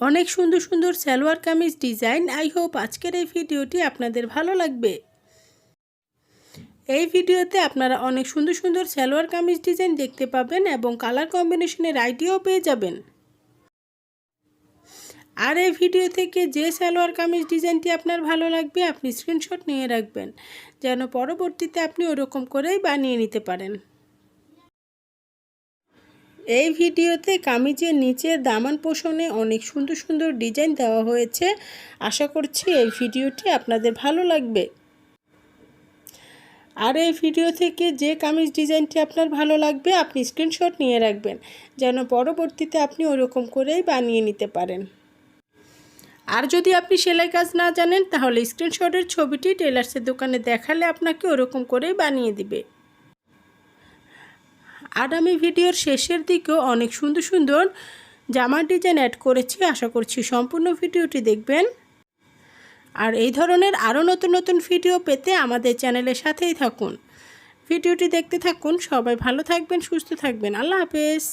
অনেক সুন্দর সুন্দর salwar kameez design. I hope আজকের এই ভিডিওটি আপনাদের ভালো লাগবে। এই ভিডিওতে আপনারা অনেক সুন্দর সুন্দর সালোয়ার কামিজ ডিজাইন দেখতে পাবেন এবং কালার কম্বিনেশনের আইডিয়াও পেয়ে যাবেন। আর এই ভিডিও থেকে যে সালোয়ার কামিজ ডিজাইনটি আপনার ভালো লাগবে, আপনি স্ক্রিনশট নিয়ে রাখবেন। যেন পরবর্তীতে আপনি ওরকম করেই বানিয়ে নিতে পারেন। এই ভিডিওতে কামিজের নিচের দামান পোষণে অনেক সুন্দর সুন্দর ডিজাইন দেওয়া হয়েছে। আশা করছি এই ভিডিওটি আপনাদের ভালো লাগবে। আর এই ভিডিও থেকে যে কামিজ ডিজাইনটি আপনার ভালো লাগবে, আপনি স্ক্রিনশট নিয়ে রাখবেন, যেন পরবর্তীতে আপনি ওরকম করেই বানিয়ে নিতে পারেন। আর যদি আপনি সেলাই কাজ না জানেন, তাহলে স্ক্রিনশটের ছবিটি টেলার্সের দোকানে দেখালে আপনাকে ওরকম করেই বানিয়ে দিবে। আর আমি ভিডিওর শেষের দিকেও অনেক সুন্দর সুন্দর জামার ডিজাইন অ্যাড করেছি, আশা করছি সম্পূর্ণ ভিডিওটি দেখবেন। আর এই ধরনের আরও নতুন নতুন ভিডিও পেতে আমাদের চ্যানেলের সাথেই থাকুন। ভিডিওটি দেখতে থাকুন, সবাই ভালো থাকবেন, সুস্থ থাকবেন। আল্লাহ হাফেজ।